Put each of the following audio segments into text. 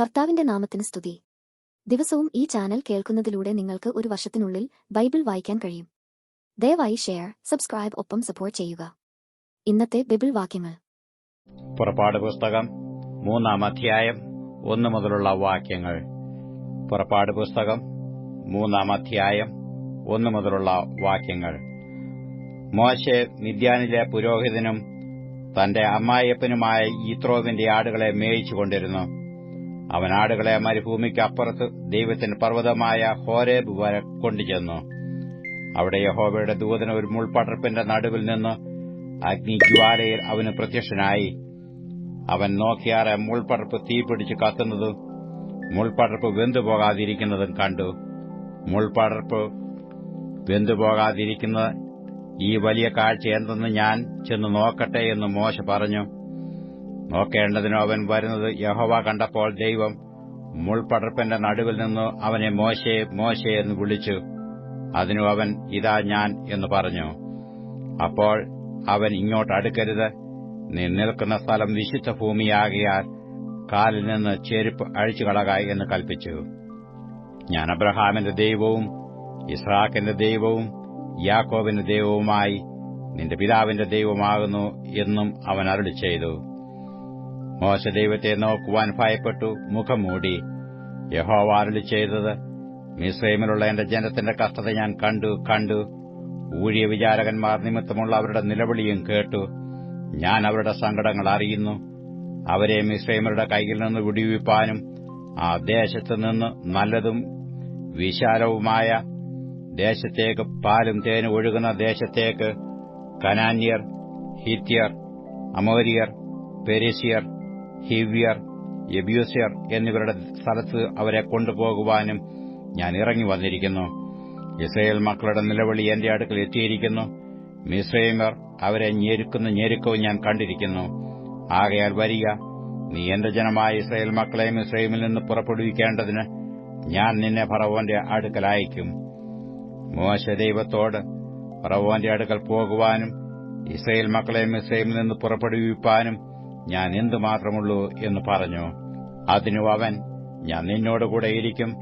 കർത്താവിന്റെ നാമത്തിന് സ്തുതി. ദിവസവും ഈ ചാനൽ കേൾക്കുന്നതിലൂടെ നിങ്ങൾക്ക് ഒരു വർഷത്തിനുള്ളിൽ ബൈബിൾ വായിക്കാൻ കഴിയും. ദയവായി ഷെയർ സബ്സ്ക്രൈബ് ഒപ്പം സപ്പോർട്ട് ചെയ്യുക. ഇന്നത്തെ ബൈബിൾ വാക്യങ്ങൾ. പുറപ്പാട് പുസ്തകം മൂന്നാം അധ്യായം ഒന്ന് മുതലുള്ള വാക്യങ്ങൾ. പുറപ്പാട് പുസ്തകം മൂന്നാം അധ്യായം ഒന്ന് മുതലുള്ള വാക്യങ്ങൾ. മോശെ മിദ്യാനിലെ പുരോഹിതനും തന്റെ അമ്മായപ്പനുമായ ഈത്രോവിന്റെ ആടുകളെ മേയിച്ചുകൊണ്ടിരുന്നു. അവൻ ആടുകളെ മരുഭൂമിക്ക് അപ്പുറത്ത് ദൈവത്തിന്റെ പർവതമായ ഹോരേബ് വരെ കൊണ്ടുചെന്നു. അവിടെ യഹോവയുടെ ദൂതന ഒരു മുൾപടർപ്പിന്റെ നടുവിൽ നിന്ന് അഗ്നിജ്വാലയിൽ അവന് പ്രത്യക്ഷനായി. അവൻ നോക്കിയാറെ മുൾപടർപ്പ് തീപിടിച്ച് കത്തുന്നതും മുൾപടർപ്പ് വെന്തുപോകാതിരിക്കുന്നതും കണ്ടു. മുൾപടർപ്പ് വെന്തുപോകാതിരിക്കുന്ന ഈ വലിയ കാഴ്ച എന്തെന്ന് ഞാൻ ചെന്ന് നോക്കട്ടെ എന്ന് മോശ പറഞ്ഞു. നോക്കേണ്ടതിനോ അവൻ വരുന്നത് യഹോവ കണ്ടപ്പോൾ ദൈവം മുൾപടർപ്പിന്റെ നടുവിൽ നിന്ന് അവനെ മോശെ മോശെ എന്ന് വിളിച്ചു. അതിനു അവൻ ഇതാ ഞാൻ എന്ന് പറഞ്ഞു. അപ്പോൾ അവൻ ഇങ്ങോട്ട് അടുക്കരുത്. നീ നിൽക്കുന്ന സ്ഥലം വിശുദ്ധ ഭൂമിയാകിയാൽ കാലിൽ നിന്ന് ചെരുപ്പ് അഴിച്ചുകളക എന്ന് കൽപ്പിച്ചു. ഞാൻ അബ്രഹാമിന്റെ ദൈവവും ഇസ്ഹാക്കിന്റെ ദൈവവും യാക്കോബിന്റെ ദൈവവുമായി നിന്റെ പിതാവിന്റെ ദൈവമാകുന്നു എന്നും അവൻ അരുളി ചെയ്തു മോശ ദൈവത്തെ നോക്കുവാൻ ഭയപ്പെട്ടു മുഖം മൂടി യഹോവ അരുളി ചെയ്തത് മിസ്രൈമിലുള്ള എന്റെ ജനത്തിന്റെ കഷ്ടത ഞാൻ കണ്ടു കണ്ടു. ഊഴിയ വിചാരകന്മാർ നിമിത്തമുള്ള അവരുടെ നിലവിളിയും കേട്ടു. ഞാൻ അവരുടെ സങ്കടങ്ങൾ അറിയുന്നു. അവരെ മിസ്രൈമരുടെ കൈയിൽ നിന്ന് വിടിവിപ്പാനും ആ ദേശത്ത് നിന്ന് നല്ലതും വിശാലവുമായ ദേശത്തേക്ക് പാലും തേനും ഒഴുകുന്ന ദേശത്തേക്ക് കനാന്യർ ഹിത്യർ അമോരിയർ പെരിസിയർ ഹിവ്യർ യബ്യൂസ്യർ എന്നിവരുടെ സ്ഥലത്ത് അവരെ കൊണ്ടുപോകുവാനും ഞാൻ ഇറങ്ങി വന്നിരിക്കുന്നു. ഇസ്രയേൽ മക്കളുടെ നിലവിളി എന്റെ അടുക്കൽ എത്തിയിരിക്കുന്നു. മിസ്രൈമർ അവരെ ഞെരുക്കുന്ന ഞെരുക്കവും ഞാൻ കണ്ടിരിക്കുന്നു. ആകയാൽ വരിക നീ എന്റെ ജനമായ ഇസ്രയേൽ മക്കളെ മിസ്രൈമിൽ നിന്ന് പുറപ്പെടുവിക്കേണ്ടതിന് ഞാൻ നിന്നെ ഫറവോന്റെ അടുക്കൽ അയക്കും. മോശ ദൈവത്തോട് ഫറവോന്റെ അടുക്കൽ പോകുവാനും ഇസ്രയേൽ മക്കളെ മിസ്രൈമിൽ നിന്ന് പുറപ്പെടുവിപ്പാനും ഞാൻ എന്തുമാത്രമുള്ളൂ എന്ന് പറഞ്ഞു. അതിനു അവൻ ഞാൻ നിന്നോടുകൂടെ ഇരിക്കും.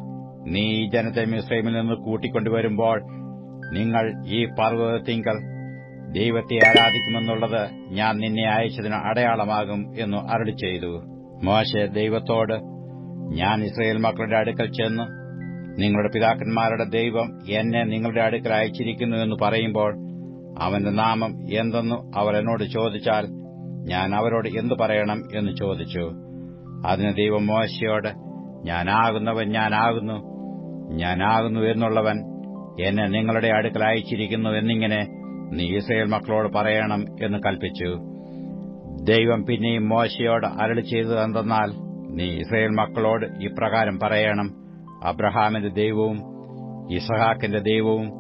നീ ഈ ജനത്തെ മിസ്രൈമിൽ നിന്ന് കൂട്ടിക്കൊണ്ടുവരുമ്പോൾ നിങ്ങൾ ഈ പർവതത്തിങ്കൽ ദൈവത്തെ ആരാധിക്കുമെന്നുള്ളത് ഞാൻ നിന്നെ അയച്ചതിന് അടയാളമാകും എന്ന് അരളി ചെയ്തു. മോശെ ദൈവത്തോട് ഞാൻ ഇസ്രയേൽ മക്കളുടെ അടുക്കൽ ചെന്ന് നിങ്ങളുടെ പിതാക്കന്മാരുടെ ദൈവം എന്നെ നിങ്ങളുടെ അടുക്കൽ അയച്ചിരിക്കുന്നു എന്ന് പറയുമ്പോൾ അവന്റെ നാമം എന്തെന്നു അവർ എന്നോട് ചോദിച്ചാൽ ഞാൻ അവരോട് എന്തു പറയണം എന്ന് ചോദിച്ചു. അതിന് ദൈവം മോശയോട് ഞാനാകുന്നവൻ ഞാനാകുന്നു. ഞാനാകുന്നു എന്നുള്ളവൻ എന്നെ നിങ്ങളുടെ അടുക്കൽ അയച്ചിരിക്കുന്നു എന്നിങ്ങനെ നീ ഇസ്രയേൽ മക്കളോട് പറയണം എന്ന് കൽപ്പിച്ചു. ദൈവം പിന്നെയും മോശയോട് അരളി എന്തെന്നാൽ നീ ഇസ്രയേൽ മക്കളോട് ഇപ്രകാരം പറയണം. അബ്രഹാമിന്റെ ദൈവവും ഇസഹാക്കിന്റെ ദൈവവും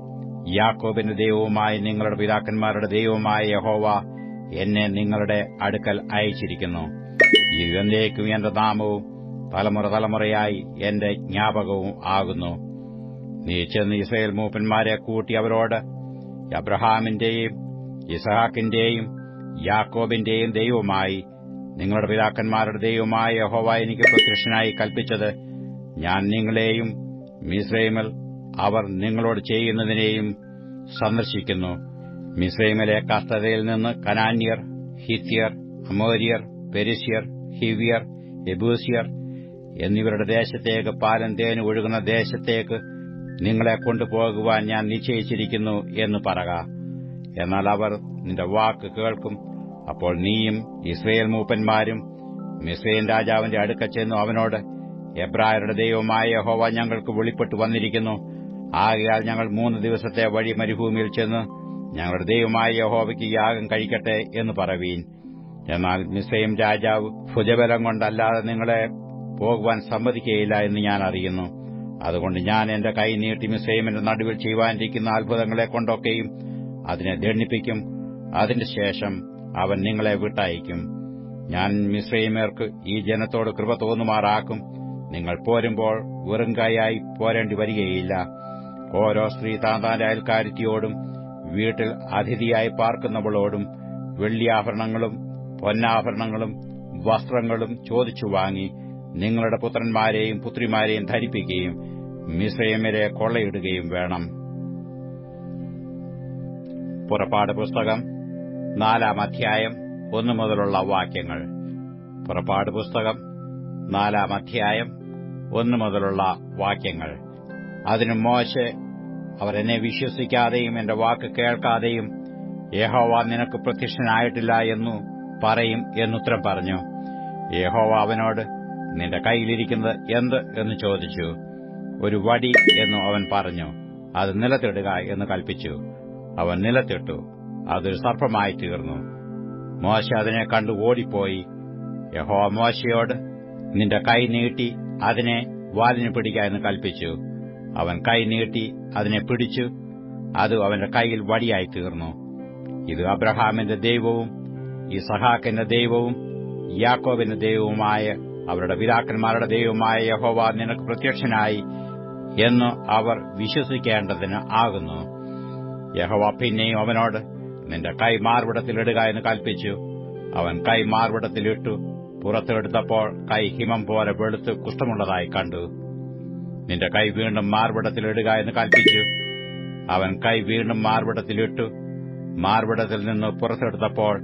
യാക്കോബിന്റെ ദൈവവുമായി നിങ്ങളുടെ പിതാക്കന്മാരുടെ ദൈവവുമായ യഹോവ എന്നെ നിങ്ങളുടെ അടുക്കൽ അയച്ചിരിക്കുന്നു. ഇത് എന്നേക്കും എന്റെ നാമവും തലമുറ തലമുറയായി എന്റെ ജ്ഞാപകവും ആകുന്നു. നീ ചെന്ന് ഇസ്രയേൽ മൂപ്പന്മാരെ കൂട്ടി അവരോട് അബ്രഹാമിന്റെയും ഇസഹാക്കിന്റെയും യാക്കോബിന്റെയും ദൈവമായി നിങ്ങളുടെ പിതാക്കന്മാരുടെ ദൈവമായ യഹോവ എനിക്ക് പ്രത്യക്ഷനായി കൽപ്പിച്ചത് ഞാൻ നിങ്ങളെയും മിസ്രൈമിൽ അവർ നിങ്ങളോട് ചെയ്യുന്നതിനെയും സന്ദർശിക്കുന്നു. മിസ്രൈമിലെ കസ്തതയിൽ നിന്ന് കനാന്യർ ഹിത്യർ അമോരിയർ പെരിസ്യർ ഹിവ്യർ എബൂസിയർ എന്നിവരുടെ ദേശത്തേക്ക് പാലം തേന് ഒഴുകുന്ന ദേശത്തേക്ക് നിങ്ങളെ കൊണ്ടുപോകുവാൻ ഞാൻ നിശ്ചയിച്ചിരിക്കുന്നു എന്ന് പറക. എന്നാൽ അവർ നിന്റെ വാക്ക് കേൾക്കും. അപ്പോൾ നീയും ഇസ്രയേൽ മൂപ്പന്മാരും മിസ്രൈൻ രാജാവിന്റെ അടുക്ക ചെന്നു അവനോട് എബ്രായരുടെ ദൈവമായ ഹോവ ഞങ്ങൾക്ക് വെളിപ്പെട്ടു വന്നിരിക്കുന്നു. ആകയാൽ ഞങ്ങൾ മൂന്ന് ദിവസത്തെ വഴി മരുഭൂമിയിൽ ചെന്ന് ഞങ്ങളുടെ ദൈവമായ യഹോവയ്ക്ക് യാഗം കഴിക്കട്ടെ എന്ന് പറവീൻ. എന്നാൽ മിസൈം രാജാവ് ഭുജബലം കൊണ്ടല്ലാതെ നിങ്ങളെ പോകുവാൻ സമ്മതിക്കുകയില്ല എന്ന് ഞാൻ അറിയുന്നു. അതുകൊണ്ട് ഞാൻ എന്റെ കൈ നീട്ടി മിസൈമിന്റെ നടുവിൽ ചെയ്യുവാനിരിക്കുന്ന അത്ഭുതങ്ങളെ കൊണ്ടൊക്കെയും അതിനെ ദണ്ണിപ്പിക്കും അതിന്റെ ശേഷം അവൻ നിങ്ങളെ വിട്ടയക്കും. ഞാൻ മിശ്രൈമേർക്ക് ഈ ജനത്തോട് കൃപ തോന്നുമാറാക്കും. നിങ്ങൾ പോരുമ്പോൾ വെറുങ്കായായി പോരേണ്ടി വരികയില്ല. ഓരോ സ്ത്രീ താന്താന്റെ അയൽക്കാരത്തിയോടും വീട്ടിൽ അതിഥിയായി പാർക്കുന്നവളോടും വെള്ളിയാഭരണങ്ങളും പൊന്നാഭരണങ്ങളും വസ്ത്രങ്ങളും ചോദിച്ചു വാങ്ങി നിങ്ങളുടെ പുത്രന്മാരെയും പുത്രിമാരെയും ധരിപ്പിക്കുകയും മിസ്രൈമിലെ കൊള്ളയിടുകയും വേണം. പുറപ്പാട് പുസ്തകം നാലാം അധ്യായം ഒന്നു മുതലുള്ള വാക്യങ്ങൾ. പുറപ്പാട് പുസ്തകം നാലാം അധ്യായം ഒന്നു മുതലുള്ള വാക്യങ്ങൾ. അതിനു മോശെ അവർ എന്നെ വിശ്വസിക്കാതെയും എന്റെ വാക്ക് കേൾക്കാതെയും യഹോവ നിനക്ക് പ്രത്യക്ഷനായിട്ടില്ല എന്നു പറയും എന്നുത്തരം പറഞ്ഞു. യഹോവ അവനോട് നിന്റെ കയ്യിലിരിക്കുന്നത് എന്ത്? എന്ന് ചോദിച്ചു. ഒരു വടി എന്നു അവൻ പറഞ്ഞു. അത് നിലത്തിടുക എന്ന് കൽപ്പിച്ചു. അവൻ നിലത്തിട്ടു. അതൊരു സർപ്പമായി തീർന്നു. മോശ അതിനെ കണ്ടു ഓടിപ്പോയി. യഹോവ മോശയോട് നിന്റെ കൈ നീട്ടി അതിനെ വാലിന് പിടിക്കുക എന്ന് കൽപ്പിച്ചു. അവൻ കൈ നീട്ടി അതിനെ പിടിച്ചു. അത് അവന്റെ കൈയിൽ വടിയായി തീർന്നു. ഇത് അബ്രഹാമിന്റെ ദൈവവും ഇസഹാക്കിന്റെ ദൈവവും യാക്കോബിന്റെ ദൈവവുമായ അവരുടെ പിതാക്കന്മാരുടെ ദൈവമായ യഹോവ നിനക്ക് പ്രത്യക്ഷനായി എന്ന് അവർ വിശ്വസിക്കേണ്ടതിന് ആകുന്നു. യഹോവ പിന്നെയും അവനോട് നിന്റെ കൈ മാർവിടത്തിലിടുക എന്ന് കൽപ്പിച്ചു അവൻ കൈ മാർവിടത്തിലിട്ടു പുറത്തെടുത്തപ്പോൾ കൈ ഹിമം പോലെ വെളുത്ത് കുഷ്ഠമുള്ളതായി കണ്ടു. നിന്റെ കൈ വീണ്ടും മാർവിടത്തിലിടുക എന്ന് കൽപ്പിച്ചു. അവൻ കൈ വീണ്ടും മാർവിടത്തിലിട്ടു മാർവിടത്തിൽ നിന്ന് പുറത്തെടുത്തപ്പോൾ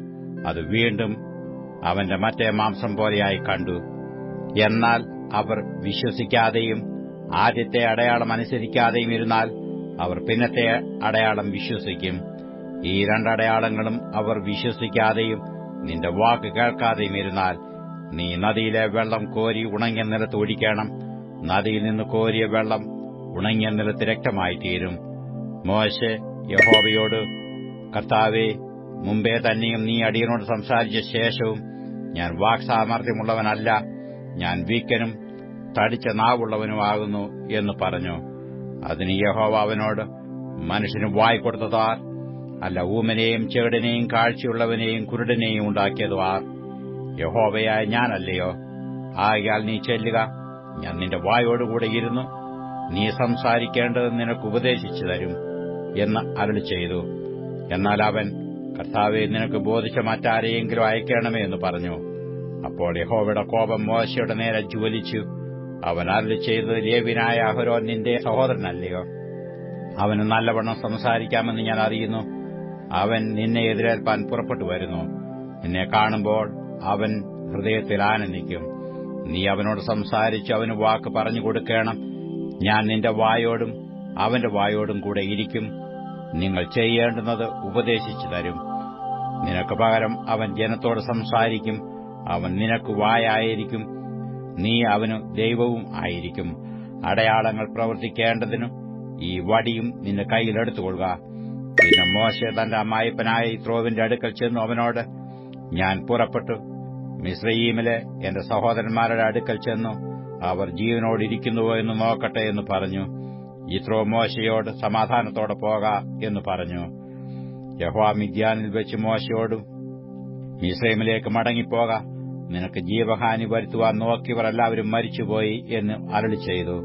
അത് വീണ്ടും അവന്റെ മറ്റേ മാംസം പോലെയായി കണ്ടു. എന്നാൽ അവർ വിശ്വസിക്കാതെയും ആദ്യത്തെ അടയാളം അനുസരിക്കാതെയും ഇരുന്നാൽ അവർ പിന്നത്തെ അടയാളം വിശ്വസിക്കും. ഈ രണ്ടടയാളങ്ങളും അവർ വിശ്വസിക്കാതെയും നിന്റെ വാക്ക് കേൾക്കാതെയും ഇരുന്നാൽ നീ നദിയിലെ വെള്ളം കോരി ഉണങ്ങിയ നിലത്ത് ഒഴിക്കണം. നദിയിൽ നിന്ന് കോരിയ വെള്ളം ഉണങ്ങിയ നിലത്ത് രക്തമായി തീരും മോശെ യഹോവയോട് കർത്താവെ മുമ്പേ തന്നെയും നീ അടിയനോട് സംസാരിച്ച ശേഷവും ഞാൻ വാക്സാമർഥ്യമുള്ളവനല്ല. ഞാൻ വീക്കനും തടിച്ച നാവുള്ളവനുമാകുന്നു എന്ന് പറഞ്ഞു. അതിന് യഹോവ അവനോട് മനുഷ്യന് വായി കൊടുത്തതാർ അല്ല ഊമനെയും ചേടനെയും കാഴ്ചയുള്ളവനെയും കുരുടനെയും ഉണ്ടാക്കിയതുവാർ യഹോവയായ ഞാനല്ലയോ? ആയാൽ നീ ചെല്ലുക. ഞാൻ നിന്റെ വായോടുകൂടെ ഇരുന്നു. നീ സംസാരിക്കേണ്ടത് നിനക്ക് ഉപദേശിച്ചു തരും എന്ന് അരുളി ചെയ്തു. എന്നാൽ അവൻ കർത്താവെ നിനക്ക് ബോധിച്ച മറ്റാരെയെങ്കിലും അയക്കണമേ എന്ന് പറഞ്ഞു. അപ്പോൾ യഹോവയുടെ കോപം മോശയുടെ നേരെ ജ്വലിച്ചു. അവൻ അരുളി ചെയ്തത് ലേവിനായ അഹരോ നിന്റെ സഹോദരനല്ലയോ? അവന് നല്ലവണ്ണം സംസാരിക്കാമെന്ന് ഞാൻ അറിയുന്നു. അവൻ നിന്നെ എതിരേൽപ്പാൻ പുറപ്പെട്ടു വരുന്നു. നിന്നെ കാണുമ്പോൾ അവൻ ഹൃദയത്തിൽ ആനന്ദിക്കും. നീ അവനോട് സംസാരിച്ച് അവന് വാക്ക് പറഞ്ഞു കൊടുക്കണം. ഞാൻ നിന്റെ വായോടും അവന്റെ വായോടും കൂടെ ഇരിക്കും. നിങ്ങൾ ചെയ്യേണ്ടുന്നത് ഉപദേശിച്ചു തരും. നിനക്ക് പകരം അവൻ ജനത്തോട് സംസാരിക്കും. അവൻ നിനക്ക് വായായിരിക്കും. നീ അവന് ദൈവവും ആയിരിക്കും. അടയാളങ്ങൾ പ്രവർത്തിക്കേണ്ടതിനും ഈ വടിയും നിന്റെ കൈയിലെടുത്തുകൊള്ളുക പിന്നെ മോശ തന്റെ അമ്മായിപ്പനായ ഇത്രോവിന്റെ അടുക്കൽ ചെന്നു അവനോട് ഞാൻ പുറപ്പെട്ടു. മിശ്രയീമിലെ എന്റെ സഹോദരന്മാരുടെ അടുക്കൽ ചെന്നു അവർ ജീവനോടിരിക്കുന്നുവോ എന്ന് നോക്കട്ടെ എന്ന് പറഞ്ഞു. ഇത്രോ മോശയോട് സമാധാനത്തോടെ പോക എന്ന് പറഞ്ഞു. യഹ്വാ മിദ്യാനിൽ വെച്ച് മോശയോടും മിസ്രൈമിലേക്ക് മടങ്ങിപ്പോക നിനക്ക് ജീവഹാനി വരുത്തുവാൻ നോക്കിയവർ എല്ലാവരും മരിച്ചുപോയി എന്ന് അരളി ചെയ്തു.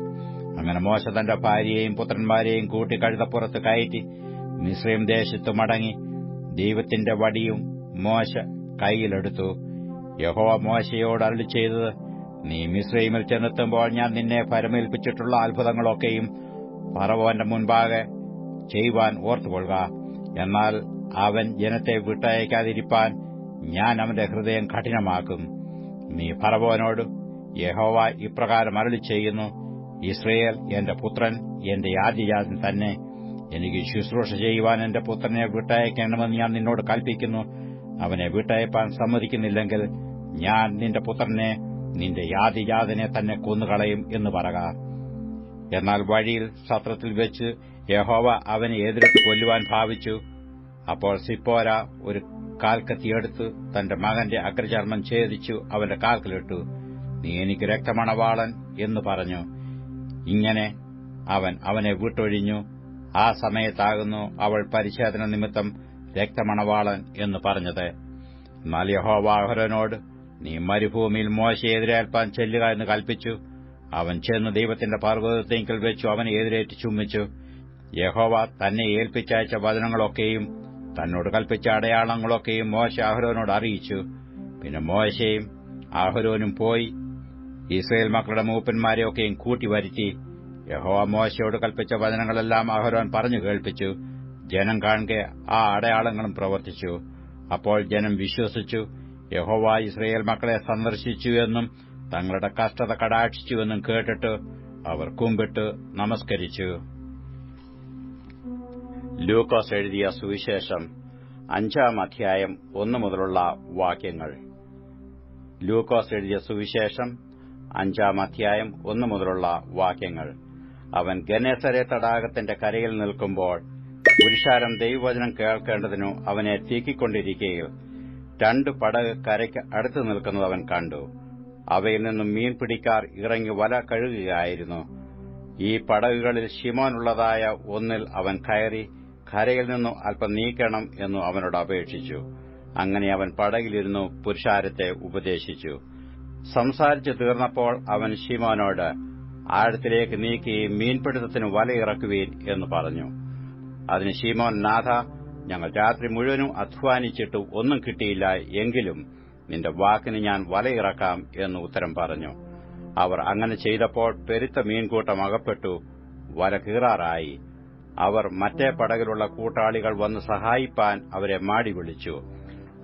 അങ്ങനെ മോശ തന്റെ ഭാര്യയെയും പുത്രന്മാരെയും കൂട്ടി കഴുതപ്പുറത്ത് കയറ്റി മിശ്രയും ദേശത്ത് മടങ്ങി ദൈവത്തിന്റെ വടിയും മോശ കൈയിലെടുത്തു യഹോവ മോശയോട് അരളി ചെയ്തത് നീ മിശ്രൈമിൽ ചെന്നെത്തുമ്പോൾ ഞാൻ നിന്നെ പരമേൽപ്പിച്ചിട്ടുള്ള അത്ഭുതങ്ങളൊക്കെയും പറവോന്റെ മുൻപാകെ ചെയ്യുവാൻ ഓർത്തുകൊള്ളുക. എന്നാൽ അവൻ ജനത്തെ വിട്ടയക്കാതിരിപ്പാൻ ഞാൻ അവന്റെ ഹൃദയം കഠിനമാക്കും. നീ ഫറവോനോട് യഹോവ ഇപ്രകാരം അരളി ചെയ്യുന്നു ഇസ്രയേൽ എന്റെ പുത്രൻ എന്റെ ആദ്യജാതൻ തന്നെ. എനിക്ക് ശുശ്രൂഷ ചെയ്യുവാൻ എന്റെ പുത്രനെ വിട്ടയക്കണമെന്ന് ഞാൻ നിന്നോട് കൽപ്പിക്കുന്നു. അവനെ വിട്ടയപ്പാൻ സമ്മതിക്കുന്നില്ലെങ്കിൽ ഞാൻ നിന്റെ പുത്രനെ നിന്റെ യാതിജാതനെ തന്നെ കൊന്നുകളയും എന്ന് പറക. എന്നാൽ വഴിയിൽ സത്രത്തിൽ വെച്ച് യഹോവ അവനെ എതിരിട്ട് കൊല്ലുവാൻ ഭാവിച്ചു. അപ്പോൾ സിപ്പോര ഒരു കാൽക്കത്തിയെടുത്ത് തന്റെ മകന്റെ അഗ്രചർമ്മം ഛേദിച്ചു അവന്റെ കാൽക്കലിട്ടു. നീ എനിക്ക് രക്തമണവാളൻ എന്ന് പറഞ്ഞു. ഇങ്ങനെ അവൻ അവനെ വിട്ടൊഴിഞ്ഞു. ആ സമയത്താകുന്നു അവൾ പരിശോധന നിമിത്തം രക്തമണവാളൻ എന്ന് പറഞ്ഞത്. എന്നാൽ യഹോവാഹരനോട് നീ മരുഭൂമിയിൽ മോശയെ എതിരേൽപ്പാൻ ചെല്ലുക എന്ന് കൽപ്പിച്ചു. അവൻ ചെന്ന് ദൈവത്തിന്റെ പർവതത്തെങ്കിൽ വെച്ചു അവനെ എതിരേറ്റ് ചുമ്മിച്ചു യഹോവ തന്നെ ഏൽപ്പിച്ചയച്ച വചനങ്ങളൊക്കെയും തന്നോട് കൽപ്പിച്ച അടയാളങ്ങളൊക്കെയും മോശ അഹരോനോട് അറിയിച്ചു. പിന്നെ മോശയും അഹരോനും പോയി ഇസ്രയേൽ മക്കളുടെ മൂപ്പന്മാരെയൊക്കെയും കൂട്ടി വരുത്തി. യഹോവ മോശയോട് കൽപ്പിച്ച വചനങ്ങളെല്ലാം അഹരോൻ പറഞ്ഞു കേൾപ്പിച്ചു. ജനം കാണുക ആ അടയാളങ്ങളും പ്രവർത്തിച്ചു. അപ്പോൾ ജനം വിശ്വസിച്ചു. യഹോവ ഇസ്രയേൽ മക്കളെ സന്ദർശിച്ചുവെന്നും തങ്ങളുടെ കഷ്ടത കടാക്ഷിച്ചുവെന്നും കേട്ടിട്ട് അവർ കുമ്പിട്ട് നമസ്കരിച്ചു. ലൂക്കോസ് എഴുതിയ സുവിശേഷം അഞ്ചാം അധ്യായം ഒന്നു മുതലുള്ള വാക്യങ്ങൾ. ലൂക്കോസ് എഴുതിയ സുവിശേഷം അഞ്ചാം അധ്യായം ഒന്നു മുതലുള്ള വാക്യങ്ങൾ. അവൻ ഗനേസരെ തടാകത്തിന്റെ കരയിൽ നിൽക്കുമ്പോൾ പുരുഷാരം ദൈവവചനം കേൾക്കേണ്ടതിനു അവനെ തീക്കിക്കൊണ്ടിരിക്കുകയിൽ രണ്ട് പടക് കരയ്ക്ക് അടുത്തു നിൽക്കുന്നത് അവൻ കണ്ടു. അവയിൽ നിന്നും മീൻ പിടിക്കാർ ഇറങ്ങി വല കഴുകുകയായിരുന്നു. ഈ പടകുകളിൽ ഷിമോനുള്ളതായ ഒന്നിൽ അവൻ കയറി കരയിൽ നിന്നും അല്പം നീക്കണം എന്നു അവനോട് അപേക്ഷിച്ചു. അങ്ങനെ അവൻ പടകിലിരുന്നു പുരുഷാരത്തെ ഉപദേശിച്ചു. സംസാരിച്ചു തീർന്നപ്പോൾ അവൻ ഷിമോനോട് ആഴത്തിലേക്ക് നീക്കി മീൻപിടുത്തത്തിന് വലയിറക്കുവീൻ എന്ന് പറഞ്ഞു. അതിന് ഷിമോൻ നാഥ ഞങ്ങൾ രാത്രി മുഴുവനും അധ്വാനിച്ചിട്ട് ഒന്നും കിട്ടിയില്ല എങ്കിലും നിന്റെ വാക്കിന് ഞാൻ വലയിറക്കാം എന്ന് ഉത്തരം പറഞ്ഞു. അവർ അങ്ങനെ ചെയ്തപ്പോൾ പെരുത്ത മീൻകൂട്ടം അകപ്പെട്ടു വല കീറാറായി. അവർ മറ്റേ പടകിലുള്ള കൂട്ടാളികൾ വന്ന് സഹായിപ്പാൻ അവരെ മാടി വിളിച്ചു.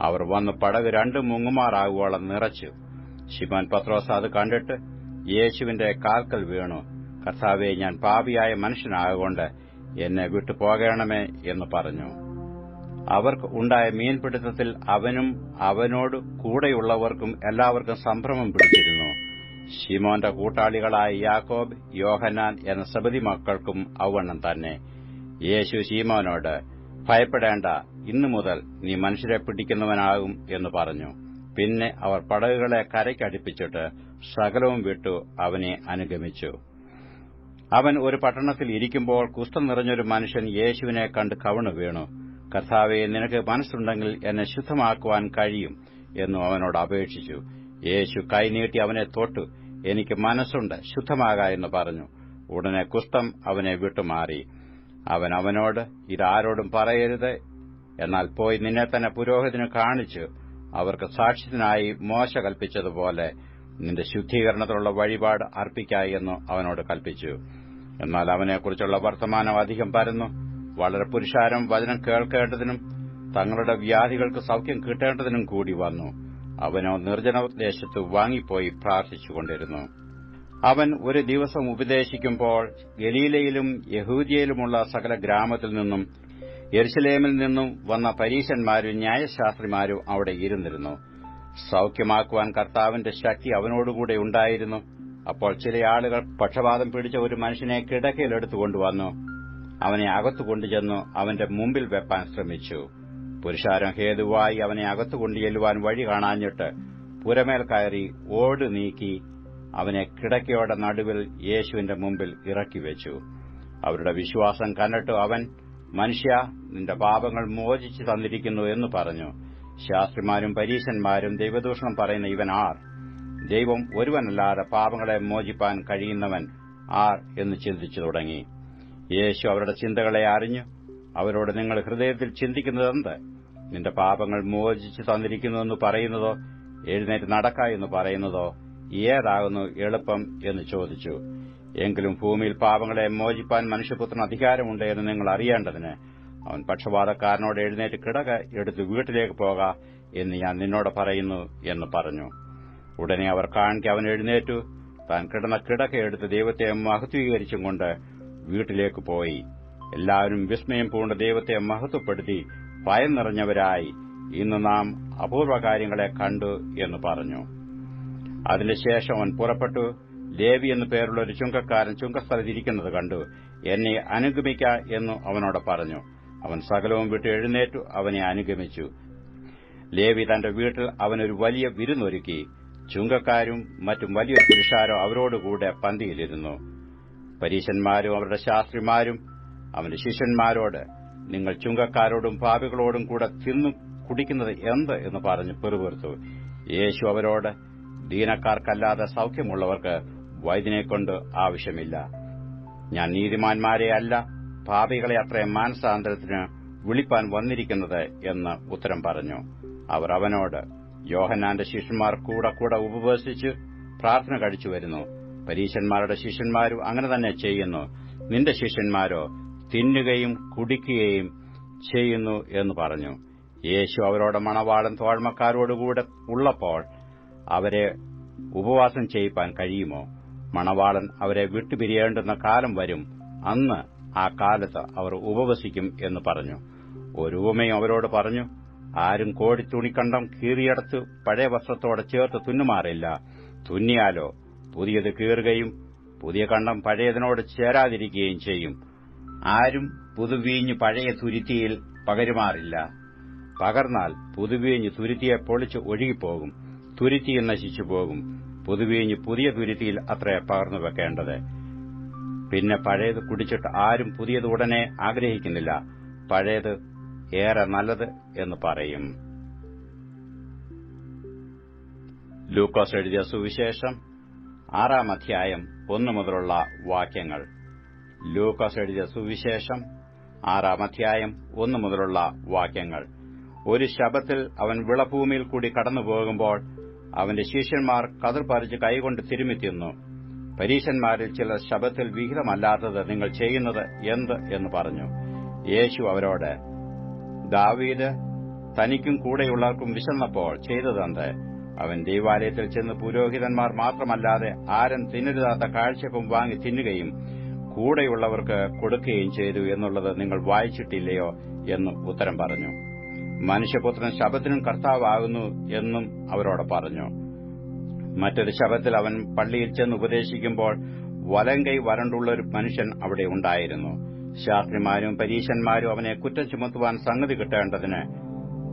അവർ വന്ന് പടക് രണ്ടും മുങ്ങുമാറാകുവോളം നിറച്ചു. ശിമോൻ പത്രോസ് അത് കണ്ടിട്ട് യേശുവിന്റെ കാൽക്കൽ വീണു. കർത്താവെ ഞാൻ പാപിയായ മനുഷ്യനാകൊണ്ട് എന്നെ വിട്ടുപോകണമേ എന്ന് പറഞ്ഞു. അവർക്ക് ഉണ്ടായ മീൻപിടുത്തത്തിൽ അവനും അവനോട് കൂടെയുള്ളവർക്കും എല്ലാവർക്കും സംഭ്രമം പിടിച്ചിരുന്നു. ഷിമോന്റെ കൂട്ടാളികളായ യാക്കോബ് യോഹനാൻ എന്ന സബതി മക്കൾക്കും അവണ്ണം തന്നെ. യേശു ശീമോനോട് ഭയപ്പെടേണ്ട ഇന്നു മുതൽ നീ മനുഷ്യരെ പിടിക്കുന്നവനാകും എന്ന് പറഞ്ഞു. പിന്നെ അവർ പടകുകളെ കരയ്ക്കടുപ്പിച്ചിട്ട് സകലവും വിട്ടു അവനെ അനുഗമിച്ചു. അവൻ ഒരു പട്ടണത്തിൽ ഇരിക്കുമ്പോൾ കുഷ്ഠം നിറഞ്ഞൊരു മനുഷ്യൻ യേശുവിനെ കണ്ട് കവണു വീണു. കർത്താവെ നിനക്ക് മനസ്സുണ്ടെങ്കിൽ എന്നെ ശുദ്ധമാക്കുവാൻ കഴിയും എന്നും അവനോട് അപേക്ഷിച്ചു. യേശു കൈനീട്ടി അവനെ തൊട്ടു. എനിക്ക് മനസ്സുണ്ട് ശുദ്ധമാക എന്ന് പറഞ്ഞു. ഉടനെ കുഷ്ഠം അവനെ വിട്ടുമാറി. അവൻ അവനോട് ഇതാരോടും പറയരുത്. എന്നാൽ പോയി നിന്നെ തന്നെ പുരോഹിതന് കാണിച്ചു അവർക്ക് സാക്ഷ്യത്തിനായി മോശ കൽപ്പിച്ചതുപോലെ നിന്റെ ശുദ്ധീകരണത്തിലുള്ള വഴിപാട് അർപ്പിക്കായി എന്ന് അവനോട് കൽപ്പിച്ചു. എന്നാൽ അവനെക്കുറിച്ചുള്ള വർത്തമാനം അധികം പരന്നു. വളരെ പുരുഷാരം വചനം കേൾക്കേണ്ടതിനും തങ്ങളുടെ വ്യാധികൾക്ക് സൌഖ്യം കിട്ടേണ്ടതിനും കൂടി വന്നു. അവനോ നിർജനദേശത്ത് വാങ്ങിപ്പോയി പ്രാർത്ഥിച്ചുകൊണ്ടിരുന്നു. അവൻ ഒരു ദിവസം ഉപദേശിക്കുമ്പോൾ ഗലീലയിലും യഹൂദിയയിലുമുള്ള സകല ഗ്രാമത്തിൽ നിന്നും യെരുസലേമിൽ നിന്നും വന്ന പരീശന്മാരും ന്യായശാസ്ത്രിമാരും അവിടെ ഇരുന്നിരുന്നു. സൌഖ്യമാക്കുവാൻ കർത്താവിന്റെ ശക്തി അവനോടുകൂടെ ഉണ്ടായിരുന്നു. അപ്പോൾ ചില ആളുകൾ പക്ഷപാതം പിടിച്ച ഒരു മനുഷ്യനെ കിടക്കയിലെടുത്തുകൊണ്ടുവന്നു അവനെ അകത്തു കൊണ്ടുചെന്നു അവന്റെ മുമ്പിൽ വെപ്പാൻ ശ്രമിച്ചു. പുരുഷാരം ഹേതുവായി അവനെ അകത്തു കൊണ്ടുചെല്ലുവാൻ വഴി കാണാഞ്ഞിട്ട് പുരമേൽ കയറി ഓട് നീക്കി അവനെ കിടക്കയോടെ നടുവിൽ യേശുവിന്റെ മുമ്പിൽ ഇറക്കിവെച്ചു അവരുടെ വിശ്വാസം കണ്ടിട്ട് അവൻ മനുഷ്യ നിന്റെ പാപങ്ങൾ മോചിച്ചു തന്നിരിക്കുന്നു എന്ന് പറഞ്ഞു. ശാസ്ത്രിമാരും പരീശന്മാരും ദൈവദൂഷണം പറയുന്ന ഇവൻ ആർ? ദൈവം ഒരുവനല്ലാതെ പാപങ്ങളെ മോചിപ്പാൻ കഴിയുന്നവൻ ആർ എന്ന് ചിന്തിച്ചു തുടങ്ങി. യേശു അവരുടെ ചിന്തകളെ അറിഞ്ഞു. അവരോട് നിങ്ങൾ ഹൃദയത്തിൽ ചിന്തിക്കുന്നതെന്ത്? നിന്റെ പാപങ്ങൾ മോചിച്ചു തന്നിരിക്കുന്നുവെന്ന് പറയുന്നതോ എഴുന്നേറ്റ് നടക്ക എന്ന് പറയുന്നതോ ഏതാകുന്നു എളുപ്പം എന്ന് ചോദിച്ചു. എങ്കിലും ഭൂമിയിൽ പാപങ്ങളെ മോചിപ്പാൻ മനുഷ്യപുത്രന് അധികാരമുണ്ട് എന്ന് നിങ്ങൾ അറിയേണ്ടതിന് അവൻ പക്ഷപാതക്കാരനോട് എഴുന്നേറ്റ് കിടക എടുത്ത് വീട്ടിലേക്ക് പോക എന്ന് ഞാൻ നിന്നോട് പറയുന്നു എന്ന് പറഞ്ഞു. ഉടനെ അവർ കാണിക്ക് അവൻ എഴുന്നേറ്റു. താൻ കിടന്ന കിടക്ക എടുത്ത് ദൈവത്തെ മഹത്വീകരിച്ചും കൊണ്ട് വീട്ടിലേക്ക് പോയി. എല്ലാവരും വിസ്മയം പൂണ്ട ദൈവത്തെ മഹത്വപ്പെടുത്തി ഭയം നിറഞ്ഞവരായി ഇന്ന് നാം അപൂർവ കാര്യങ്ങളെ കണ്ടു എന്ന് പറഞ്ഞു. അതിനുശേഷം അവൻ പുറപ്പെട്ടു. ലേവി എന്നു പേരുള്ള ഒരു ചുങ്കക്കാരൻ ചുങ്കസ്ഥലത്തിരിക്കുന്നത് കണ്ടു. എന്നെ അനുഗമിക്ക എന്നു അവനോട് പറഞ്ഞു. അവൻ സകലവും വിട്ട് എഴുന്നേറ്റു അവനെ അനുഗമിച്ചു. ലേവി തന്റെ വീട്ടിൽ അവനൊരു വലിയ വിരുന്നൊരുക്കി. ചുങ്കക്കാരും മറ്റും വലിയൊരു പുരുഷാരോ അവരോടുകൂടെ പന്തിയിലിരുന്നു. പരീശന്മാരും അവരുടെ ശാസ്ത്രിമാരും അവന്റെ ശിഷ്യന്മാരോട് നിങ്ങൾ ചുങ്കക്കാരോടും പാപികളോടും കൂടെ തിന്നു കുടിക്കുന്നത് എന്ത് എന്ന് പറഞ്ഞ് പെറുപെറുത്തു. യേശു അവരോട് ദീനക്കാർക്കല്ലാതെ സൌഖ്യമുള്ളവർക്ക് വൈദ്യനെക്കൊണ്ട് ആവശ്യമില്ല. ഞാൻ നീതിമാന്മാരെ അല്ല പാപികളെ അത്രയും മാനസാന്തരത്തിന് വിളിപ്പാൻ വന്നിരിക്കുന്നത് എന്ന് ഉത്തരം പറഞ്ഞു. അവർ അവനോട് യോഹന്നാന്റെ ശിഷ്യന്മാർ കൂടെ കൂടെ ഉപവസിച്ച് പ്രാർത്ഥന കഴിച്ചു വരുന്നു. പരീശന്മാരുടെ ശിഷ്യന്മാരും അങ്ങനെ തന്നെ ചെയ്യുന്നു. നിന്റെ ശിഷ്യന്മാരോ തിന്നുകയും കുടിക്കുകയും ചെയ്യുന്നു എന്ന് പറഞ്ഞു. യേശു അവരോട് മണവാളൻ തോഴ്മക്കാരോടുകൂടെ ഉള്ളപ്പോൾ അവരെ ഉപവാസം ചെയ്യിപ്പാൻ കഴിയുമോ? മണവാളൻ അവരെ വിട്ടുപിരിയേണ്ടുന്ന കാലം വരും. അന്ന് ആ കാലത്ത് അവർ ഉപവസിക്കും എന്ന് പറഞ്ഞു. ഒരു ഉപമയും അവരോട് പറഞ്ഞു ആരും കോടി തുണിക്കണ്ടം കീറിയടത്ത് പഴയ വസ്ത്രത്തോടെ ചേർത്ത് തുന്നുമാറില്ല. തുന്നിയാലോ പുതിയത് കീറുകയും പുതിയ കണ്ടം പഴയതിനോട് ചേരാതിരിക്കുകയും ചെയ്യും. ആരും പുതുവീഞ്ഞ് പഴയ തുരുത്തിയിൽ പകരുമാറില്ല. പകർന്നാൽ പുതുവീഞ്ഞ് തുരുത്തിയെ പൊളിച്ച് ഒഴുകിപ്പോകും. തുരുത്തിയും നശിച്ചു പോകും. പുതുവീഞ്ഞ് പുതിയ തുരുത്തിയിൽ അത്ര പകർന്നു വെക്കേണ്ടത്. പിന്നെ പഴയത് കുടിച്ചിട്ട് ആരും പുതിയത് ഉടനെ ആഗ്രഹിക്കുന്നില്ല. പഴയത് ഏറെ നല്ലത് എന്ന് പറയും. ലൂക്കോസ് എഴുതിയ സുവിശേഷം ആറാം അധ്യായം ഒന്നു മുതലുള്ള വാക്യങ്ങൾ. ലൂക്കോസ് എഴുതിയ സുവിശേഷം ആറാം അധ്യായം ഒന്നു മുതലുള്ള വാക്യങ്ങൾ. ഒരു ശബത്തിൽ അവൻ വിളഭൂമിയിൽ കൂടി കടന്നുപോകുമ്പോൾ അവന്റെ ശിഷ്യന്മാർ കതിർ പറിച്ച് കൈകൊണ്ട് തിരുമി തിന്നു. പരീശന്മാരിൽ ചിലർ ശബത്തിൽ വിഹിതമല്ലാത്തത് നിങ്ങൾ ചെയ്യുന്നത് എന്ത് എന്ന് പറഞ്ഞു. യേശു അവരോട് ദാവീദ് തനിക്കും കൂടെയുള്ളവർക്കും വിശന്നപ്പോൾ ചെയ്തതെന്ത്? അവൻ ദൈവാലയത്തിൽ ചെന്ന് പുരോഹിതന്മാർ മാത്രമല്ലാതെ ആരും തിന്നരുതാത്ത കാഴ്ചക്കും വാങ്ങി തിന്നുകയും കൂടെയുള്ളവർക്ക് കൊടുക്കുകയും ചെയ്തു എന്നുള്ളത് നിങ്ങൾ വായിച്ചിട്ടില്ലയോ എന്ന് ഉത്തരം പറഞ്ഞു. മനുഷ്യപുത്രൻ ശബത്തിനും കർത്താവാകുന്നു എന്നും അവരോട് പറഞ്ഞു. മറ്റൊരു ശബത്തിൽ അവൻ പള്ളിയിൽ ചെന്ന് ഉപദേശിക്കുമ്പോൾ വലങ്കൈ വരണ്ടുള്ള ഒരു മനുഷ്യൻ അവിടെ ഉണ്ടായിരുന്നു. ശാസ്ത്രിമാരും പരീശന്മാരും അവനെ കുറ്റം ചുമത്തുവാൻ സംഗതി കിട്ടേണ്ടതിന്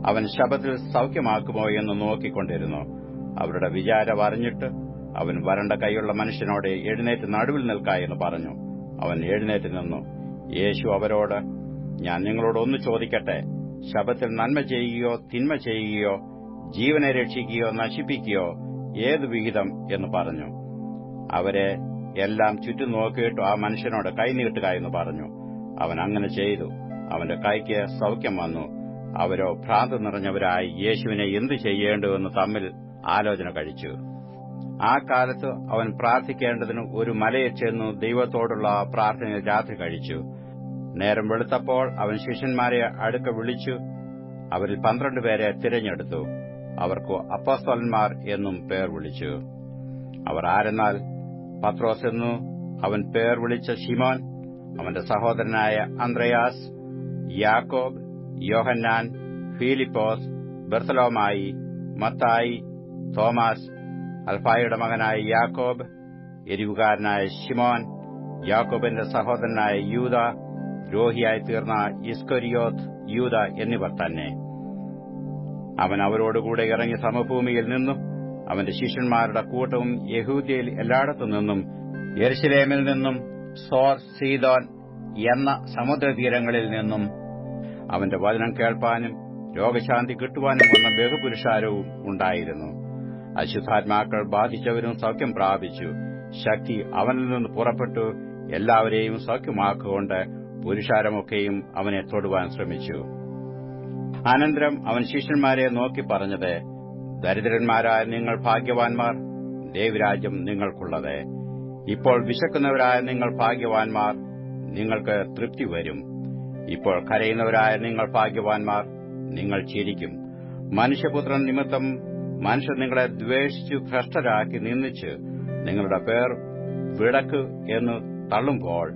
അവൻ ശബത്തിൽ സൌഖ്യമാക്കുമോ എന്ന് നോക്കിക്കൊണ്ടിരുന്നു. അവരുടെ വിചാരം അറിഞ്ഞിട്ട് അവൻ വരണ്ട കൈയുള്ള മനുഷ്യനോട് എഴുന്നേറ്റ് നടുവിൽ നിൽക്കായെന്ന് പറഞ്ഞു. അവൻ എഴുന്നേറ്റ് നിന്നു. യേശു അവരോട് ഞാൻ നിങ്ങളോട് ഒന്ന് ചോദിക്കട്ടെ. ശബത്തിൽ നന്മ ചെയ്യുകയോ തിന്മ ചെയ്യുകയോ ജീവനെ രക്ഷിക്കുകയോ നശിപ്പിക്കുകയോ ഏത് വിഹിതം? എന്ന് പറഞ്ഞു. അവരെ എല്ലാം ചുറ്റും നോക്കിയിട്ടു ആ മനുഷ്യനോട് കൈ കൈനീട്ടുക എന്ന് പറഞ്ഞു. അവൻ അങ്ങനെ ചെയ്തു. അവന്റെ കൈക്ക് സൌഖ്യം വന്നു. അവരോ ഭ്രാന്ത് നിറഞ്ഞവരായി യേശുവിനെ എന്തു ചെയ്യേണ്ടുവെന്ന് തമ്മിൽ ആലോചന കഴിച്ചു. ആ കാലത്ത് അവൻ പ്രാർത്ഥിക്കേണ്ടതിന് ഒരു മലയിൽ ചെന്നു ദൈവത്തോടുള്ള പ്രാർത്ഥനയിൽ രാത്രി കഴിച്ചു. നേരം വെളുത്തപ്പോൾ അവൻ ശിഷ്യന്മാരെ അടുക്ക വിളിച്ചു. അവരിൽ പന്ത്രണ്ട് പേരെ തിരഞ്ഞെടുത്തു. അവർക്ക് അപ്പസ്തോലന്മാർ എന്നും പേർ വിളിച്ചു. അവർ ആരെന്നാൽ? പത്രോസ് എന്നു. അവൻ പേർ വിളിച്ച ഷിമോൻ അവന്റെ സഹോദരനായ അന്ത്രയാസ്. യാക്കോബ് യോഹന്നാൻ ഫീലിപ്പോസ് ബെർത്തലോമായി മത്തായി തോമസ് അൽഫായുടെ മകനായ യാക്കോബ് എരിവുകാരനായ ഷിമോൻ യാക്കോബിന്റെ സഹോദരനായ യൂത ദ്രോഹിയായി തീർന്ന ഇസ്കൊരിയോത്ത് യൂത എന്നിവർ തന്നെ. അവൻ അവരോടുകൂടെ ഇറങ്ങി സമഭൂമിയിൽ നിന്നും അവന്റെ ശിഷ്യന്മാരുടെ കൂട്ടവും യഹൂദ്യയിൽ എല്ലായിടത്തു നിന്നും യെരുസലേമിൽ നിന്നും സോർ സീദോൻ എന്ന സമുദ്രതീരങ്ങളിൽ നിന്നും അവന്റെ വചനം കേൾപ്പാനും രോഗശാന്തി കിട്ടുവാനും വന്ന ബഹുപുരുഷാരവും ഉണ്ടായിരുന്നു. അശുദ്ധാത്മാക്കൾ ബാധിച്ചവരും സൗഖ്യം പ്രാപിച്ചു. ശക്തി അവനിൽ നിന്ന് പുറപ്പെട്ടു. എല്ലാവരെയും സൗഖ്യമാക്കുകൊണ്ട് പുരുഷാരമൊക്കെയും അവനെ തൊടുവാൻ ശ്രമിച്ചു. അനന്തരം അവൻ ശിഷ്യന്മാരെ നോക്കി പറഞ്ഞത് ദരിദ്രന്മാരായ നിങ്ങൾ ഭാഗ്യവാൻമാർ ദേവരാജ്യം നിങ്ങൾക്കുള്ളത്. ഇപ്പോൾ വിശക്കുന്നവരായ നിങ്ങൾ ഭാഗ്യവാൻമാർ നിങ്ങൾക്ക് തൃപ്തി വരും. ഇപ്പോൾ കരയുന്നവരായ നിങ്ങൾ ഭാഗ്യവാൻമാർ നിങ്ങൾ ചിരിക്കും. മനുഷ്യപുത്രൻ നിമിത്തം മനുഷ്യർ നിങ്ങളെ ദ്വേഷിച്ചു ഭ്രഷ്ടരാക്കി നിന്ദിച്ച് നിങ്ങളുടെ പേർ വിടക്ക് എന്ന് തള്ളുമ്പോൾ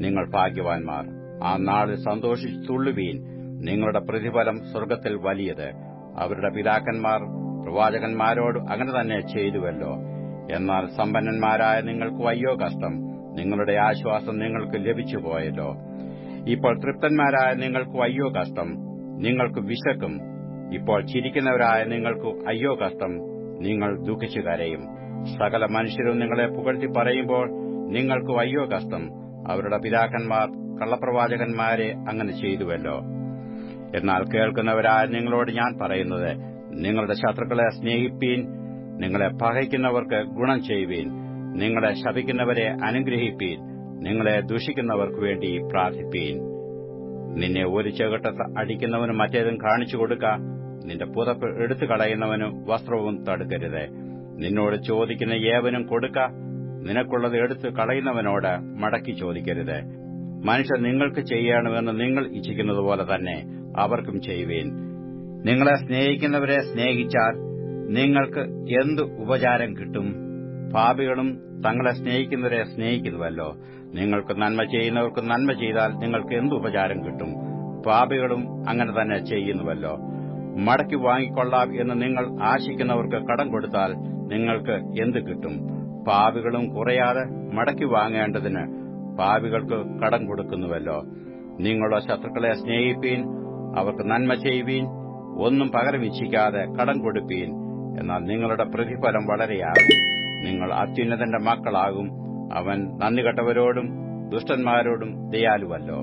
നിങ്ങൾ ഭാഗ്യവാൻമാർ ആ നാളിൽ സന്തോഷിച്ചു തുള്ളുവീൻ നിങ്ങളുടെ പ്രതിഫലം സ്വർഗത്തിൽ വലിയത്. അവരുടെ പിതാക്കന്മാർ പ്രവാചകന്മാരോട് അങ്ങനെ തന്നെ ചെയ്തുവല്ലോ. എന്നാൽ സമ്പന്നന്മാരായ നിങ്ങൾക്ക് അയ്യോ കഷ്ടം? നിങ്ങളുടെ ആശ്വാസം നിങ്ങൾക്ക് ലഭിച്ചുപോയല്ലോ. ഇപ്പോൾ തൃപ്തന്മാരായ നിങ്ങൾക്ക് അയ്യോ കഷ്ടം നിങ്ങൾക്ക് വിശക്കും. ഇപ്പോൾ ചിരിക്കുന്നവരായ നിങ്ങൾക്ക് അയ്യോ കഷ്ടം നിങ്ങൾ ദുഃഖിച്ചു കരയും സകല മനുഷ്യരും നിങ്ങളെ പുകഴ്ത്തി പറയുമ്പോൾ നിങ്ങൾക്ക് അയ്യോ കഷ്ടം. അവരുടെ പിതാക്കന്മാർ കള്ളപ്രവാചകന്മാരെ അങ്ങനെ ചെയ്തുവല്ലോ. എന്നാൽ കേൾക്കുന്നവരായ നിങ്ങളോട് ഞാൻ പറയുന്നത് നിങ്ങളുടെ ശത്രുക്കളെ സ്നേഹിപ്പീൻ നിങ്ങളെ പകയ്ക്കുന്നവർക്ക് ഗുണം ചെയ്യുവീൻ നിങ്ങളെ ശപിക്കുന്നവരെ അനുഗ്രഹിപ്പീൻ. നിങ്ങളെ ദുഷിക്കുന്നവർക്ക് വേണ്ടി പ്രാർത്ഥിപ്പീൻ. നിന്നെ ഒരു ചകട്ട അടിക്കുന്നവനും മറ്റേതും കാണിച്ചു കൊടുക്ക. നിന്റെ പുതപ്പ് എടുത്തു കളയുന്നവനും വസ്ത്രവും തടുക്കരുത്. നിന്നോട് ചോദിക്കുന്ന ഏവനും കൊടുക്ക. നിനക്കുള്ളത് എടുത്തു കളയുന്നവനോട് മടക്കി ചോദിക്കരുത്. മനുഷ്യർ നിങ്ങൾക്ക് ചെയ്യണമെന്ന് നിങ്ങൾ ഇച്ഛിക്കുന്നതുപോലെ തന്നെ അവർക്കും ചെയ്യുവീൻ. നിങ്ങളെ സ്നേഹിക്കുന്നവരെ സ്നേഹിച്ചാൽ നിങ്ങൾക്ക് എന്ത് ഉപചാരം കിട്ടും? പാപികളും തങ്ങളെ സ്നേഹിക്കുന്നവരെ സ്നേഹിക്കുന്നുവല്ലോ. നിങ്ങൾക്ക് നന്മ ചെയ്യുന്നവർക്ക് നന്മ ചെയ്താൽ നിങ്ങൾക്ക് എന്ത് ഉപചാരം കിട്ടും? പാപികളും അങ്ങനെ തന്നെ ചെയ്യുന്നുവല്ലോ. മടക്കി വാങ്ങിക്കൊള്ളാം എന്ന് നിങ്ങൾ ആശിക്കുന്നവർക്ക് കടം കൊടുത്താൽ നിങ്ങൾക്ക് എന്ത് കിട്ടും? പാവികളും കുറയാതെ മടക്കി വാങ്ങേണ്ടതിന് പാവികൾക്ക് കടം കൊടുക്കുന്നുവല്ലോ. നിങ്ങളുടെ ശത്രുക്കളെ സ്നേഹിപ്പീൻ അവർക്ക് നന്മ ചെയ്യുവീൻ ഒന്നും പകരം ഇച്ഛിക്കാതെ കടം കൊടുപ്പീൻ. എന്നാൽ നിങ്ങളുടെ പ്രതിഫലം വളരെയാകും. നിങ്ങൾ അത്യുന്നതന്റെ മക്കളാകും. അവൻ നന്ദികെട്ടവരോടും ദുഷ്ടന്മാരോടും ദയാലുവല്ലോ.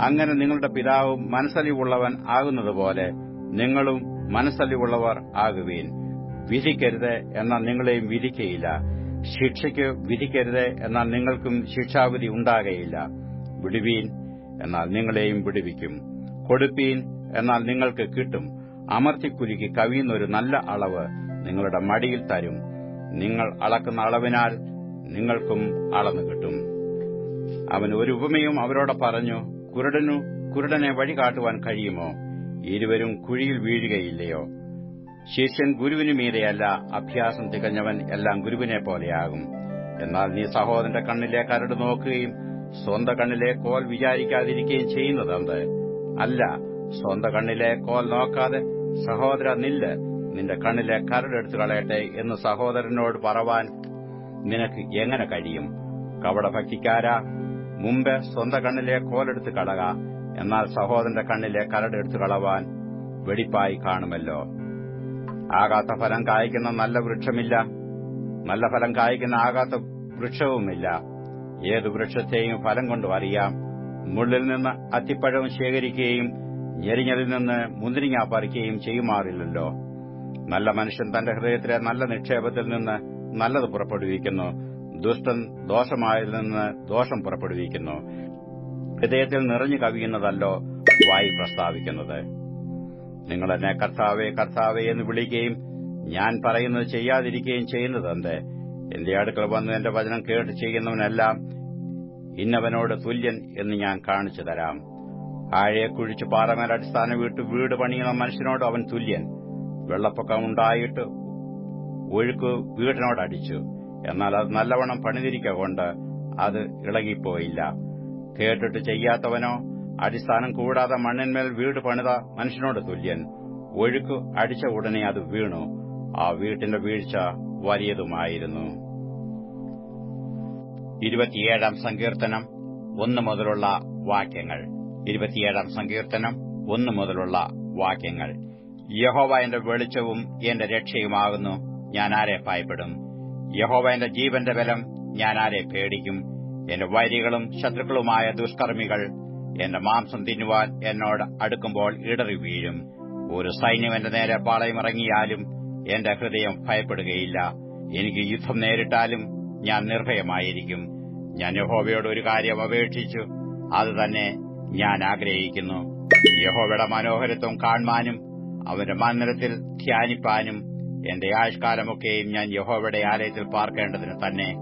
അങ്ങനെ നിങ്ങളുടെ പിതാവും മനസ്സലിവുള്ളവൻ ആകുന്നതുപോലെ നിങ്ങളും മനസ്സലിവുള്ളവർ ആകുവീൻ. വിധിക്കരുത് എന്നാൽ നിങ്ങളെയും വിധിക്കയില്ല. ശിക്ഷയ്ക്ക് വിധിക്കരുത് എന്നാൽ നിങ്ങൾക്കും ശിക്ഷാവിധി ഉണ്ടാകയില്ല. വിടുവീൻ എന്നാൽ നിങ്ങളെയും വിടുവിക്കും. കൊടുപ്പീൻ എന്നാൽ നിങ്ങൾക്ക് കിട്ടും. അമർത്തിക്കുരുക്കി കവിയുന്നൊരു നല്ല അളവ് നിങ്ങളുടെ മടിയിൽ തരും. നിങ്ങൾ അളക്കുന്ന അളവിനാൽ നിങ്ങൾക്കും അളന്നു കിട്ടും. അവൻ ഒരു ഉപമയും അവരോട് പറഞ്ഞു കുരുടനു കുരുടനെ വഴി കാട്ടുവാൻ കഴിയുമോ? ഇരുവരും കുഴിയിൽ വീഴുകയില്ലയോ? ശിഷ്യൻ ഗുരുവിനു മീതെയല്ല അഭ്യാസം തികഞ്ഞവൻ എല്ലാം ഗുരുവിനെ പോലെയാകും. എന്നാൽ നീ സഹോദരന്റെ കണ്ണിലെ കരട് നോക്കുകയും സ്വന്തം കണ്ണിലെ കോൽ വിചാരിക്കാതിരിക്കുകയും ചെയ്യുന്നതെന്ത്? അല്ല സ്വന്തം കണ്ണിലെ കോൽ നോക്കാതെ സഹോദര നില്ല് നിന്റെ കണ്ണിലെ കരടെടുത്തു കളയട്ടെ എന്ന് സഹോദരനോട് പറവാൻ നിനക്ക് എങ്ങനെ കഴിയും? കവട കവടഭക്തിക്കാരാ മുമ്പ് സ്വന്തം കണ്ണിലെ കോലെടുത്ത് കളക. എന്നാൽ സഹോദരന്റെ കണ്ണിലെ കരടെടുത്തു കളവാൻ വെടിപ്പായി കാണുമല്ലോ. ആകാത്ത ഫലം കായ്ക്കുന്ന നല്ല വൃക്ഷമില്ല. നല്ല ഫലം കായ്ക്കുന്ന ആകാത്ത വൃക്ഷവുമില്ല. ഏതു വൃക്ഷത്തെയും ഫലം കൊണ്ട് അറിയാം. മുള്ളിൽ നിന്ന് അത്തിപ്പഴം ശേഖരിക്കുകയും ഞെരിഞ്ഞതിൽ നിന്ന് മുന്തിരിങ്ങ പറിക്കുകയും ചെയ്യുമാറില്ലല്ലോ. നല്ല മനുഷ്യൻ തന്റെ ഹൃദയത്തിലെ നല്ല നിക്ഷേപത്തിൽ നിന്ന് നല്ലത് പുറപ്പെടുവിക്കുന്നു. ദുഷ്ടൻ ദോഷമായതിൽ നിന്ന് ദോഷം പുറപ്പെടുവിക്കുന്നു. ഹൃദയത്തിൽ നിറഞ്ഞു കവിയുന്നതല്ലോ വായി പ്രസ്താവിക്കുന്നത്. നിങ്ങൾ എന്നെ കർത്താവേ കർത്താവേ എന്ന് വിളിക്കുകയും ഞാൻ പറയുന്നത് ചെയ്യാതിരിക്കുകയും ചെയ്യുന്നത് എന്തേ? എന്റെ അടുക്കൾ വന്ന് എന്റെ വചനം കേട്ട് ചെയ്യുന്നവനെല്ലാം ഇന്നവനോട് തുല്യൻ എന്ന് ഞാൻ കാണിച്ചു തരാം. ആഴയെ കുഴിച്ച് പാറമേൽ അടിസ്ഥാനം വിട്ട് വീട് പണിയുന്ന മനുഷ്യനോട് അവൻ തുല്യൻ. വെള്ളപ്പൊക്കം ഉണ്ടായിട്ട് ഒഴുക്ക് വീടിനോടടിച്ചു. എന്നാൽ അത് നല്ലവണ്ണം പണിതിരിക്കൊണ്ട് അത് ഇളകിപ്പോയില്ല. കേട്ടിട്ട് ചെയ്യാത്തവനോ അടിസ്ഥാനം കൂടാതെ മണ്ണിന്മേൽ വീട് പണിത മനുഷ്യനോട് തുല്യൻ. ഒഴുക്ക് അടിച്ച ഉടനെ അത് വീണു. ആ വീട്ടിന്റെ വീഴ്ച വലിയതുമായിരുന്നു. ഇരുപത്തിയേഴാം സങ്കീർത്തനം ഒന്ന് മുതലുള്ള വാക്യങ്ങൾ. ഇരുപത്തിയേഴാം സങ്കീർത്തനം ഒന്ന് മുതലുള്ള വാക്യങ്ങൾ. യഹോവ എന്റെ വെളിച്ചവും എന്റെ രക്ഷയുമാകുന്നു. ഞാൻ ആരെ ഭയപ്പെടും? യഹോവ എന്റെ ജീവന്റെ ബലം ഞാൻ ആരെ പേടിക്കും? എന്റെ വൈരികളും ശത്രുക്കളുമായ ദുഷ്കർമ്മികൾ എന്റെ മാംസം തിന്നുവാൻ എന്നോട് അടുക്കുമ്പോൾ ഇടറി വീഴും. ഒരു സൈന്യം എന്റെ നേരെ പാളയമിറങ്ങിയാലും എന്റെ ഹൃദയം ഭയപ്പെടുകയില്ല. എനിക്ക് യുദ്ധം നേരിട്ടാലും ഞാൻ നിർഭയമായിരിക്കും. ഞാൻ യഹോവയോട് ഒരു കാര്യം അപേക്ഷിച്ചു. അത് തന്നെ ഞാൻ ആഗ്രഹിക്കുന്നു. യഹോവയുടെ മനോഹരത്വം കാണുവാനും അവന്റെ മന്ദിരത്തിൽ ധ്യാനിപ്പാനും എന്റെ ആയുഷ്കാലമൊക്കെയും ഞാൻ യഹോവയുടെ ആലയത്തിൽ പാർക്കേണ്ടതിന് തന്നെ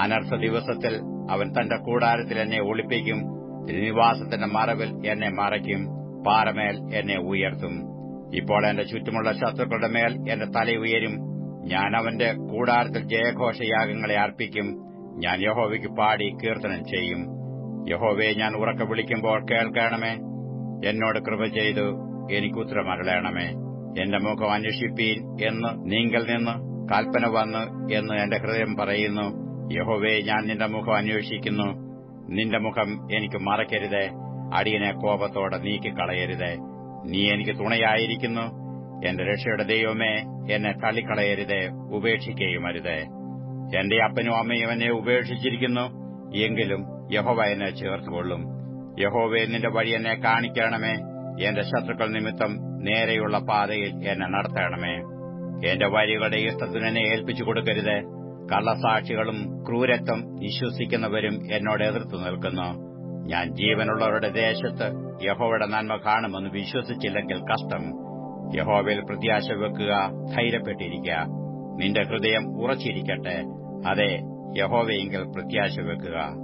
അനർത്ഥ ദിവസത്തിൽ അവൻ തന്റെ കൂടാരത്തിൽ എന്നെ ഒളിപ്പിക്കും തിരുനിവാസത്തിന്റെ മറവിൽ എന്നെ മറയ്ക്കും പാറമേൽ എന്നെ ഉയർത്തും. ഇപ്പോൾ എന്റെ ചുറ്റുമുള്ള ശത്രുക്കളുടെ മേൽ എന്റെ തല ഉയരും. ഞാൻ അവന്റെ കൂടാരത്തിൽ ജയഘോഷയാഗങ്ങളെ അർപ്പിക്കും. ഞാൻ യഹോവയ്ക്ക് പാടി കീർത്തനം ചെയ്യും. യഹോവയെ ഞാൻ ഉറക്കെ വിളിക്കുമ്പോൾ കേൾക്കണമേ. എന്നോട് കൃപ ചെയ്തു. എനിക്ക് ഉത്തരമരളയണമേ എന്റെ മുഖം അന്വേഷിപ്പീൻ എന്ന് നീങ്കൽ നിന്ന് കൽപ്പന വന്ന് എന്ന് എന്റെ ഹൃദയം പറയുന്നു. യഹോവേ ഞാൻ നിന്റെ മുഖം അന്വേഷിക്കുന്നു. നിന്റെ മുഖം എനിക്ക് മറക്കരുതേ. അടിയനെ കോപത്തോടെ നീക്കിക്കളയരുതേ. നീ എനിക്ക് തുണയായിരിക്കുന്നു. എന്റെ രക്ഷയുടെ ദൈവമേ എന്നെ തള്ളിക്കളയരുതേ. ഉപേക്ഷിക്കുകയുമരുതേ എന്റെ അപ്പനും അമ്മയും എന്നെ ഉപേക്ഷിച്ചിരിക്കുന്നു. എങ്കിലും യഹോവ എന്നെ ചേർത്തുകൊള്ളും. യഹോവെ നിന്റെ വഴി എന്നെ കാണിക്കണമേ. എന്റെ ശത്രുക്കൾ നിമിത്തം നേരെയുള്ള പാതയിൽ എന്നെ നടത്തണമേ. എന്റെ വഴികളുടെ ഇഷ്ടത്തിന് എന്നെ ഏൽപ്പിച്ചു കൊടുക്കരുത്. കള്ളസാക്ഷികളും ക്രൂരത്വം വിശ്വസിക്കുന്നവരും എന്നോട് എതിർത്തു നിൽക്കുന്നു. ഞാൻ ജീവനുള്ളവരുടെ ദേശത്ത് യഹോയുടെ നന്മ കാണുമെന്ന് വിശ്വസിച്ചില്ലെങ്കിൽ കഷ്ടം. യഹോവയിൽ പ്രത്യാശ വെക്കുക ധൈര്യപ്പെട്ടിരിക്കുക. നിന്റെ ഹൃദയം ഉറച്ചിരിക്കട്ടെ. അതെ യഹോവയെങ്കിൽ പ്രത്യാശ വെക്കുക.